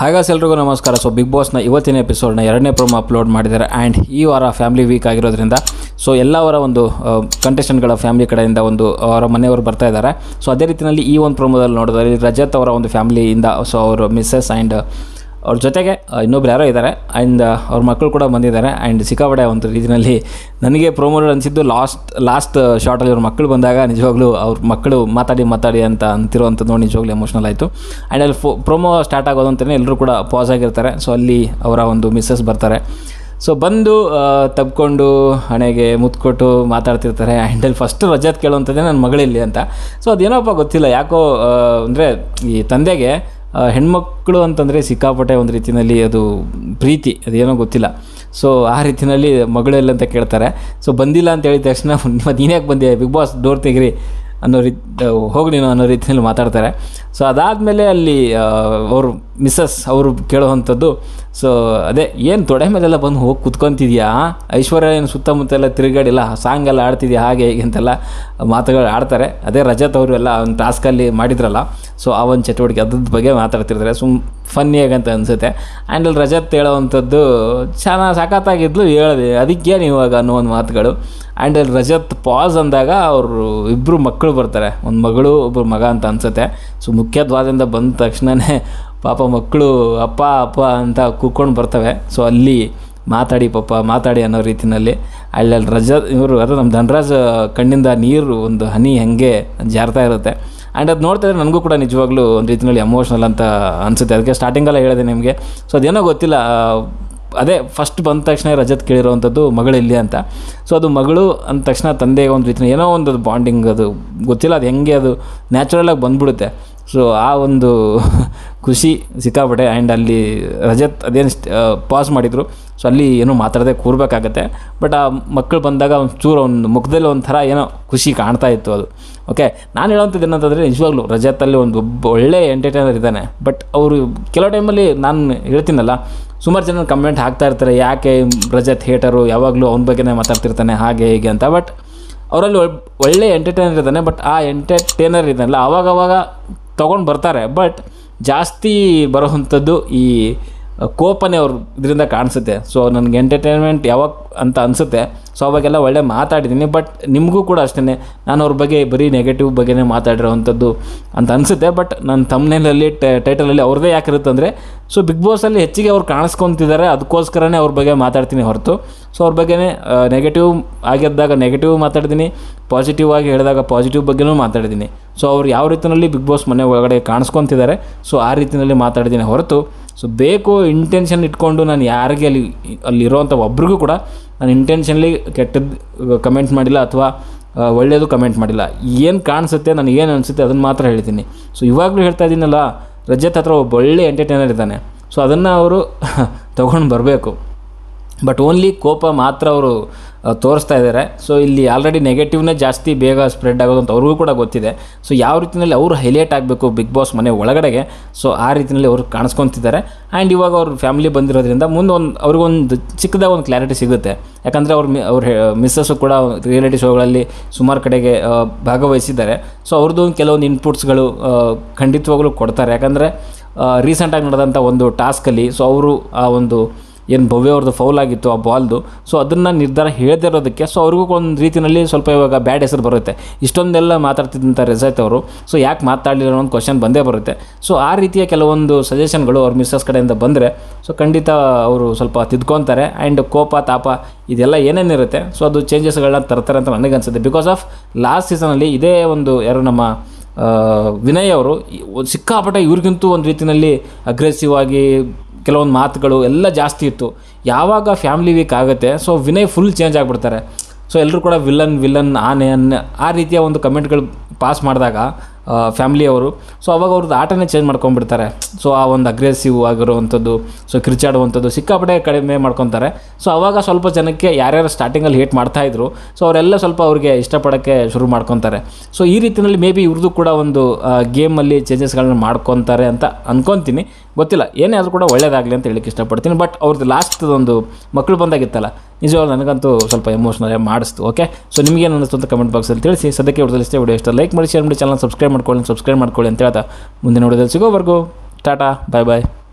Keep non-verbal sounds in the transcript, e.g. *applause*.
ಹಾಗಾಸ್ ಎಲ್ರಿಗೂ ನಮಸ್ಕಾರ. So big ಬಾಸ್ನ ಇವತ್ತಿನ ಎಪಿಸೋಡ್ನ ಎರಡನೇ ಪ್ರೋಮೋ ಅಪ್ಲೋಡ್ ಮಾಡಿದ್ದಾರೆ. ಆ್ಯಂಡ್ ಈ ವಾರ ಫ್ಯಾಮಿಲಿ ವೀಕ್ ಆಗಿರೋದ್ರಿಂದ ಸೊ ಎಲ್ಲವರ ಒಂದು ಕಂಟೆಸ್ಟೆಂಟ್ಗಳ ಫ್ಯಾಮಿಲಿ ಕಡೆಯಿಂದ ಒಂದು, ಅವರ ಮನೆಯವರು ಬರ್ತಾ ಇದ್ದಾರೆ. ಸೊ ಅದೇ ರೀತಿಯಲ್ಲಿ ಈ ಒಂದು ಪ್ರೋಮೋದಲ್ಲಿ ನೋಡಿದ್ರೆ, ರಜತ್ ಅವರ ಒಂದು ಫ್ಯಾಮಿಲಿಯಿಂದ ಸೊ ಅವರು ಮಿಸ್ಸಸ್ ಆ್ಯಂಡ್ ಅವ್ರ ಜೊತೆಗೆ ಇನ್ನೊಬ್ರು ಯಾರೋ ಇದ್ದಾರೆ ಆ್ಯಂಡ್ ಅವ್ರ ಮಕ್ಕಳು ಕೂಡ ಬಂದಿದ್ದಾರೆ ಆ್ಯಂಡ್ ಸಿಕ್ಕಾಪಡೆ ಒಂದು ರೀತಿಯಲ್ಲಿ ನನಗೆ ಪ್ರೊಮೋ ಅನಿಸಿದ್ದು ಲಾಸ್ಟ್ ಲಾಸ್ಟ್ ಶಾರ್ಟಲ್ಲಿ ಅವ್ರ ಮಕ್ಕಳು ಬಂದಾಗ ನಿಜವಾಗ್ಲೂ ಅವ್ರ ಮಕ್ಕಳು ಮಾತಾಡಿ ಮಾತಾಡಿ ಅಂತ ಅಂತಿರುವಂಥದ್ದು ನೋಡಿ ನಿಜವಾಗ್ಲೂ ಎಮೋಷ್ನಲ್ ಆಯಿತು. ಆ್ಯಂಡ್ ಅಲ್ಲಿ ಫೋ ಪ್ರೋಮೋ ಸ್ಟಾರ್ಟ್ ಆಗೋದು ಅಂತಲೇ ಎಲ್ಲರೂ ಕೂಡ ಪಾಸ್ ಆಗಿರ್ತಾರೆ ಸೊ ಅಲ್ಲಿ ಅವರ ಒಂದು ಮಿಸ್ಸಸ್ ಬರ್ತಾರೆ. ಸೊ ಬಂದು ತಬ್ಕೊಂಡು ಹಣೆಗೆ ಮುತ್ಕೊಟ್ಟು ಮಾತಾಡ್ತಿರ್ತಾರೆ ಆ್ಯಂಡಲ್ಲಿ ಫಸ್ಟ್ ರಜಾತ್ ಕೇಳುವಂಥದ್ದೇ ನನ್ನ ಮಗಳಿಲ್ಲಿ ಅಂತ. ಸೊ ಅದೇನೋಪ್ಪ ಗೊತ್ತಿಲ್ಲ, ಯಾಕೋ ಅಂದರೆ ಈ ತಂದೆಗೆ ಹೆಣ್ಮಕ್ಳು ಅಂತಂದರೆ ಸಿಕ್ಕಾಪಟ್ಟೆ ಒಂದು ರೀತಿಯಲ್ಲಿ ಅದು ಪ್ರೀತಿ, ಅದೇನೋ ಗೊತ್ತಿಲ್ಲ. ಸೊ ಆ ರೀತಿಯಲ್ಲಿ ಮಗಳೆಲ್ಲ ಅಂತ ಕೇಳ್ತಾರೆ. ಸೊ ಬಂದಿಲ್ಲ ಅಂತ ಹೇಳಿದ ತಕ್ಷಣ *laughs* ಮತ್ತು ನೀನ್ಯಾಕೆ ಬಂದೆ ಬಿಗ್ ಬಾಸ್ ಡೋರ್ ತೆಗಿರಿ ಅನ್ನೋ ರೀತಿ ಹೋಗಿ ನೀನು ಅನ್ನೋ ರೀತಿಯಲ್ಲಿ ಮಾತಾಡ್ತಾರೆ. ಸೊ ಅದಾದಮೇಲೆ ಅಲ್ಲಿ ಅವರು ಮಿಸ್ಸಸ್ ಅವರು ಕೇಳುವಂಥದ್ದು, ಸೊ, ಅದೇ, ಏನು ತೊಡೆ ಮೇಲೆಲ್ಲ ಬಂದು ಹೋಗಿ ಕುತ್ಕೊತಿದ್ಯಾ? ಐಶ್ವರ್ಯ ಏನು ಸುತ್ತಮುತ್ತ ಎಲ್ಲ ತಿರುಗಾಡಿಲ್ಲ, ಸಾಂಗ್ ಎಲ್ಲ ಆಡ್ತಿದ್ಯಾ, ಹಾಗೆ ಹೀಗೆ ಅಂತೆಲ್ಲ ಮಾತುಗಳು ಆಡ್ತಾರೆ. ಅದೇ ರಜತ್ ಅವರು ಎಲ್ಲ ಒಂದು ಟಾಸ್ಕಲ್ಲಿ ಮಾಡಿದ್ರಲ್ಲ, ಸೊ, ಆ ಒಂದು ಚಟುವಟಿಕೆ ಅದ್ರ ಬಗ್ಗೆ ಮಾತಾಡ್ತಿರ್ತಾರೆ. ಸುಮ್ ಫನ್ನಿಯಾಗಿ ಅಂತ ಅನಿಸುತ್ತೆ. ಆ್ಯಂಡ್ ಅಲ್ಲಿ ರಜತ್ ಹೇಳೋವಂಥದ್ದು ಚೆನ್ನಾಗಿ ಸಖತ್ತಾಗಿದ್ಲು ಹೇಳಿದೆ. ಅದಕ್ಕೇನು ಇವಾಗ? ಅನ್ನೋ ಒಂದು ಮಾತುಗಳು. ಆ್ಯಂಡ್ ಅಲ್ಲಿ ರಜತ್ ಪಾಸ್ ಅಂದಾಗ ಅವರು ಇಬ್ಬರು ಮಕ್ಕಳು ಬರ್ತಾರೆ. ಒಂದು ಮಗಳು ಒಬ್ಬರು ಮಗ ಅಂತ ಅನಿಸುತ್ತೆ. ಸೊ ಮುಖ್ಯದ್ವಾರದಿಂದ ಬಂದ ತಕ್ಷಣವೇ ಪಾಪ ಮಕ್ಕಳು ಅಪ್ಪ ಅಪ್ಪ ಅಂತ ಕೂತ್ಕೊಂಡು ಬರ್ತವೆ. ಸೊ ಅಲ್ಲಿ ಮಾತಾಡಿ ಪಾಪ, ಮಾತಾಡಿ ಅನ್ನೋ ರೀತಿಯಲ್ಲಿ ಅಲ್ಲಿ ಅಲ್ಲಿ ರಜತ್ ಇವರು ಅದು ನಮ್ಮ ಧನರಾಜ ಕಣ್ಣಿಂದ ನೀರು, ಒಂದು ಹನಿ ಹೆಂಗೆ ಜಾರ್ತಾ ಇರುತ್ತೆ. ಆ್ಯಂಡ್ ಅದು ನೋಡ್ತಾ ಇದ್ರೆ ನನಗೂ ಕೂಡ ನಿಜವಾಗ್ಲೂ ಒಂದು ರೀತಿಯಲ್ಲಿ ಎಮೋಷ್ನಲ್ ಅಂತ ಅನಿಸುತ್ತೆ. ಅದಕ್ಕೆ ಸ್ಟಾರ್ಟಿಂಗಲ್ಲ ಹೇಳಿದೆ ನಿಮಗೆ. ಸೊ ಅದೇನೋ ಗೊತ್ತಿಲ್ಲ ಅದೇ ಫಸ್ಟ್ ಬಂದ ತಕ್ಷಣ ರಜತ್ ಕೇಳಿರೋವಂಥದ್ದು ಇಲ್ಲಿ ಅಂತ. ಸೊ ಅದು ಮಗಳು ಅಂದ ತಕ್ಷಣ ತಂದೆಗೆ ಒಂದು ರೀತಿ ಏನೋ ಒಂದು ಬಾಂಡಿಂಗ್ ಅದು. ಗೊತ್ತಿಲ್ಲ, ಅದು ಹೆಂಗೆ ಅದು ನ್ಯಾಚುರಲಾಗಿ ಬಂದ್ಬಿಡುತ್ತೆ. ಸೊ ಆ ಒಂದು *laughs* ಖುಷಿ ಸಿಕ್ಕಾಪಟ್ಟೆ ಆ್ಯಂಡ್ ಅಲ್ಲಿ ರಜತ್ ಅದೇನು ಪಾಸ್ ಮಾಡಿದರು. ಸೊ ಅಲ್ಲಿ ಏನೂ ಮಾತಾಡದೆ ಕೂರಬೇಕಾಗತ್ತೆ. ಬಟ್ ಆ ಮಕ್ಕಳು ಬಂದಾಗ ಒಂದು ಚೂರು ಒಂದು ಮುಖದಲ್ಲಿ ಒಂಥರ ಏನೋ ಖುಷಿ ಕಾಣ್ತಾ ಇತ್ತು ಅದು. ಓಕೆ ನಾನು ಹೇಳೋವಂಥದ್ದು ಏನಂತಂದರೆ, ನಿಜವಾಗ್ಲೂ ರಜತಲ್ಲಿ ಒಂದು ಒಳ್ಳೆ ಎಂಟರ್ಟೈನರ್ ಇದ್ದಾನೆ. ಬಟ್ ಅವರು ಕೆಲವು ಟೈಮಲ್ಲಿ ನಾನು ಹೇಳ್ತೀನಲ್ಲ, ಸುಮಾರು ಜನ ಕಮೆಂಟ್ ಹಾಕ್ತಾ ಇರ್ತಾರೆ, ಯಾಕೆ ರಜತ್ ಹೇಟರು ಯಾವಾಗಲೂ ಅವನ ಬಗ್ಗೆನೇ ಮಾತಾಡ್ತಿರ್ತಾನೆ, ಹಾಗೆ ಹೀಗೆ ಅಂತ. ಬಟ್ ಅವರಲ್ಲಿ ಒಳ್ಳೆ ಎಂಟರ್ಟೈನರ್ ಇದ್ದಾನೆ ಬಟ್ ಆ ಎಂಟರ್ಟೈನರ್ ಇದ್ದಾನಲ್ಲ ಆವಾಗವಾಗ ತೊಗೊಂಡು ಬರ್ತಾರೆ. ಬಟ್ ಜಾಸ್ತಿ ಬರೋವಂಥದ್ದು ಈ ಕೋಪನೇ ಅವ್ರ ಇದರಿಂದ ಕಾಣಿಸುತ್ತೆ. ಸೊ ನನಗೆ ಎಂಟರ್ಟೈನ್ಮೆಂಟ್ ಯಾವಾಗ ಅಂತ ಅನಿಸುತ್ತೆ. ಸೊ ಅವಾಗೆಲ್ಲ ಒಳ್ಳೆ ಮಾತಾಡಿದ್ದೀನಿ. ಬಟ್ ನಿಮಗೂ ಕೂಡ ಅಷ್ಟೇ ನಾನು ಅವ್ರ ಬಗ್ಗೆ ಬರೀ ನೆಗೆಟಿವ್ ಬಗ್ಗೆನೇ ಮಾತಾಡಿರೋವಂಥದ್ದು ಅಂತ ಅನಿಸುತ್ತೆ. ಬಟ್ ನನ್ನ ತಮ್ಮನೇಲಲ್ಲಿ ಟೈಟಲಲ್ಲಿ ಅವ್ರದ್ದೇ ಅಂದರೆ ಸೊ ಬಿಗ್ ಬಾಸಲ್ಲಿ ಹೆಚ್ಚಿಗೆ ಅವ್ರು ಕಾಣಿಸ್ಕೊತಿದ್ದಾರೆ ಅದಕ್ಕೋಸ್ಕರನೇ ಅವ್ರ ಬಗ್ಗೆ ಮಾತಾಡ್ತೀನಿ ಹೊರತು. ಸೊ ಅವ್ರ ಬಗ್ಗೆನೇ ನೆಗೆಟಿವ್ ಆಗಿದ್ದಾಗ ನೆಗೆಟಿವ್ ಮಾತಾಡ್ತೀನಿ. ಪಾಸಿಟಿವ್ ಆಗಿ ಹೇಳಿದಾಗ ಪಾಸಿಟಿವ್ ಬಗ್ಗೆನೂ ಮಾತಾಡಿದ್ದೀನಿ ಸೊ ಅವ್ರು ಯಾವ ರೀತಿಯಲ್ಲಿ ಬಿಗ್ ಬಾಸ್ ಮನೆ ಒಳಗಡೆ ಕಾಣಿಸ್ಕೊತಿದ್ದಾರೆ ಸೊ ಆ ರೀತಿಯಲ್ಲಿ ಮಾತಾಡಿದ್ದೀನಿ ಹೊರತು. ಸೊ ಬೇಕು ಇಂಟೆನ್ಷನ್ ಇಟ್ಕೊಂಡು ನಾನು ಯಾರಿಗೆ ಅಲ್ಲಿ, ಅಲ್ಲಿರೋವಂಥ ಒಬ್ರಿಗೂ ಕೂಡ ನಾನು ಇಂಟೆನ್ಷನ್ಲಿ ಕೆಟ್ಟದ್ದು ಕಮೆಂಟ್ ಮಾಡಿಲ್ಲ ಅಥವಾ ಒಳ್ಳೆಯದು ಕಮೆಂಟ್ ಮಾಡಿಲ್ಲ. ಏನು ಕಾಣಿಸುತ್ತೆ, ನನಗೆ ಏನು ಅನಿಸುತ್ತೆ ಅದನ್ನು ಮಾತ್ರ ಹೇಳ್ತೀನಿ. ಸೊ ಇವಾಗಲೂ ಹೇಳ್ತಾ ಇದ್ದೀನಲ್ಲ, ರಜತ್ ಹತ್ರ ಒಬ್ಬ ಒಳ್ಳೆ ಎಂಟರ್ಟೈನರ್ ಇದ್ದಾನೆ. ಸೊ ಅದನ್ನು ಅವರು *laughs* ತೊಗೊಂಡು ಬರಬೇಕು. ಬಟ್ ಓನ್ಲಿ ಕೋಪ ಮಾತ್ರ ಅವರು ತೋರಿಸ್ತಾ ಇದ್ದಾರೆ ಸೊ ಇಲ್ಲಿ ಆಲ್ರೆಡಿ ನೆಗೆಟಿವ್ನೇ ಜಾಸ್ತಿ ಬೇಗ ಸ್ಪ್ರೆಡ್ ಆಗೋದು ಅಂತ ಅವ್ರಿಗೂ ಕೂಡ ಗೊತ್ತಿದೆ. ಸೊ ಯಾವ ರೀತಿಯಲ್ಲಿ ಅವರು ಹೈಲೈಟ್ ಆಗಬೇಕು ಬಿಗ್ ಬಾಸ್ ಮನೆ ಒಳಗಡೆಗೆ? ಸೊ ಆ ರೀತಿಯಲ್ಲಿ ಅವರು ಕಾಣಿಸ್ಕೊತಿದ್ದಾರೆ. ಆ್ಯಂಡ್ ಇವಾಗ ಅವ್ರ ಫ್ಯಾಮಿಲಿ ಬಂದಿರೋದ್ರಿಂದ ಮುಂದೆ ಒಂದು ಅವ್ರಿಗೊಂದು ಚಿಕ್ಕದಾಗ ಒಂದು ಕ್ಲಾರಿಟಿ ಸಿಗುತ್ತೆ. ಯಾಕಂದರೆ ಅವ್ರ ಮಿ, ಅವ್ರ ಮಿಸ್ಸಸ್ಸು ಕೂಡ ರಿಯಾಲಿಟಿ ಶೋಗಳಲ್ಲಿ ಸುಮಾರು ಕಡೆಗೆ ಭಾಗವಹಿಸಿದ್ದಾರೆ. ಸೊ ಅವ್ರದ್ದು ಕೆಲವೊಂದು ಇನ್ಪುಟ್ಸ್ಗಳು ಖಂಡಿತವಾಗಲೂ ಖಂಡಿತವಾಗ್ಲೂ ಕೊಡ್ತಾರೆ. ಯಾಕಂದರೆ ರೀಸೆಂಟಾಗಿ ನಡೆದಂಥ ಒಂದು ಟಾಸ್ಕಲ್ಲಿ ಸೊ ಅವರು ಆ ಒಂದು ಏನು ಭವ್ಯ ಅವ್ರದ್ದು ಫೌಲ್ ಆಗಿತ್ತು ಆ ಬಾಲ್ದು ಸೊ ಅದನ್ನು ನಿರ್ಧಾರ ಹೇಳದೇ ಇರೋದಕ್ಕೆ ಸೊ ಅವ್ರಿಗೂ ಒಂದು ರೀತಿಯಲ್ಲಿ ಸ್ವಲ್ಪ ಇವಾಗ ಬ್ಯಾಡ್ ಹೆಸರು ಬರುತ್ತೆ. ಇಷ್ಟೊಂದೆಲ್ಲ ಮಾತಾಡ್ತಿದ್ದಂಥ ರೆಸೈತ್ ಅವರು ಸೊ ಯಾಕೆ ಮಾತಾಡಲಿಲ್ಲ ಅನ್ನೋ ಒಂದು ಕ್ವಶನ್ ಬಂದೇ ಬರುತ್ತೆ. ಸೊ ಆ ರೀತಿಯ ಕೆಲವೊಂದು ಸಜೆಷನ್ಗಳು ಅವ್ರ ಮಿಸ್ಸಸ್ ಕಡೆಯಿಂದ ಬಂದರೆ ಸೊ ಖಂಡಿತ ಅವರು ಸ್ವಲ್ಪ ತಿದ್ಕೊತಾರೆ. ಆ್ಯಂಡ್ ಕೋಪ, ತಾಪ ಇದೆಲ್ಲ ಏನೇನಿರುತ್ತೆ ಸೊ ಅದು ಚೇಂಜಸ್ಗಳನ್ನ ತರ್ತಾರೆ ಅಂತ ನನಗೆ ಅನಿಸುತ್ತೆ ಬಿಕಾಸ್ ಆಫ್ ಲಾಸ್ಟ್ ಸೀಸನಲ್ಲಿ ಇದೇ ಒಂದು ಯಾರು ನಮ್ಮ ವಿನಯ್ ಅವರು ಸಿಕ್ಕಾಪಟ್ಟೆ ಇವ್ರಿಗಿಂತೂ ಒಂದು ರೀತಿಯಲ್ಲಿ ಅಗ್ರೆಸಿವ್ ಆಗಿ ಕೆಲವೊಂದು ಮಾತುಗಳು ಎಲ್ಲ ಜಾಸ್ತಿ ಇತ್ತು. ಯಾವಾಗ ಫ್ಯಾಮಿಲಿ ವೀಕ್ ಆಗುತ್ತೆ ಸೊ ವಿನಯ್ ಫುಲ್ ಚೇಂಜ್ ಆಗಿಬಿಡ್ತಾರೆ. ಸೊ ಎಲ್ಲರೂ ಕೂಡ ವಿಲನ್ ವಿಲನ್ ಆನೆ ಅನ್ನ ಆ ರೀತಿಯ ಒಂದು ಕಮೆಂಟ್ಗಳು ಪಾಸ್ ಮಾಡಿದಾಗ ಫ್ಯಾಮ್ಲಿಯವರು ಸೊ ಅವಾಗ ಅವ್ರದ್ದು ಆಟನೇ ಚೇಂಜ್ ಮಾಡ್ಕೊಂಡ್ಬಿಡ್ತಾರೆ. ಸೊ ಆ ಒಂದು ಅಗ್ರೆಸಿವ್ ಆಗಿರುವಂಥದ್ದು ಸೊ ಕಿರ್ಚಾಡುವಂಥದ್ದು ಸಿಕ್ಕಾಪಡೆ ಕಡಿಮೆ ಮಾಡ್ಕೊತಾರೆ. ಸೊ ಅವಾಗ ಸ್ವಲ್ಪ ಜನಕ್ಕೆ ಯಾರ್ಯಾರು ಸ್ಟಾರ್ಟಿಂಗಲ್ಲಿ ಹೇಟ್ ಮಾಡ್ತಾಯಿದ್ರು ಸೊ ಅವರೆಲ್ಲ ಸ್ವಲ್ಪ ಅವ್ರಿಗೆ ಇಷ್ಟಪಡೋಕ್ಕೆ ಶುರು ಮಾಡ್ಕೊತಾರೆ. ಸೊ ಈ ರೀತಿಯಲ್ಲಿ ಮೇ ಬಿ ಇವ್ರದ್ದು ಕೂಡ ಒಂದು ಗೇಮಲ್ಲಿ ಚೇಂಜಸ್ಗಳನ್ನ ಮಾಡ್ಕೊತಾರೆ ಅಂತ ಅನ್ಕೊತೀನಿ. ಗೊತ್ತಿಲ್ಲ, ಏನೇ ಆದರೂ ಕೂಡ ಒಳ್ಳೇದಾಗಲಿ ಅಂತ ಹೇಳಕ್ಕೆ ಇಷ್ಟಪಡ್ತೀನಿ. ಬಟ್ ಅವ್ರದ್ದು ಲಾಸ್ಟ್ದೊಂದು ಮಕ್ಕಳು ಬಂದಾಗಿತ್ತಲ್ಲ, ನಿಜವಾಗ್ಲೂ ನನಗಂತೂ ಸ್ವಲ್ಪ ಎಮೋಷ್ನಲ್ ಮಾಡಿಸ್ತು ಓಕೆ ಸೊ ನಿಮಗೇನು ಅನ್ನಿಸ್ತು ಅಂತ ಕಮೆಂಟ್ ಬಾಕ್ಸಲ್ಲಿ ತಿಳಿಸಿ. ಸದ್ಯಕ್ಕೆ ಇಷ್ಟೇ ವಿಡಿಯೋ ಇಷ್ಟ ಲೈಕ್ ಮಾಡಿ ಶೇರ್ ಮಾಡಿ ಚಾನಲ್ ಸಬ್ಸ್ಕ್ರೈಬ್ ಮಾಡ್ಕೊಳ್ಳಿ ಸಬ್ಸ್ಕ್ರೈಬ್ ಮಾಡ್ಕೊಳ್ಳಿ ಅಂತ ಹೇಳ್ತಾ ಮುಂದೆ ವಿಡಿಯೋದಲ್ಲಿ ಸಿಗೋವರೆಗೂ ಟಾಟಾ ಬಾಯ್ ಬಾಯ್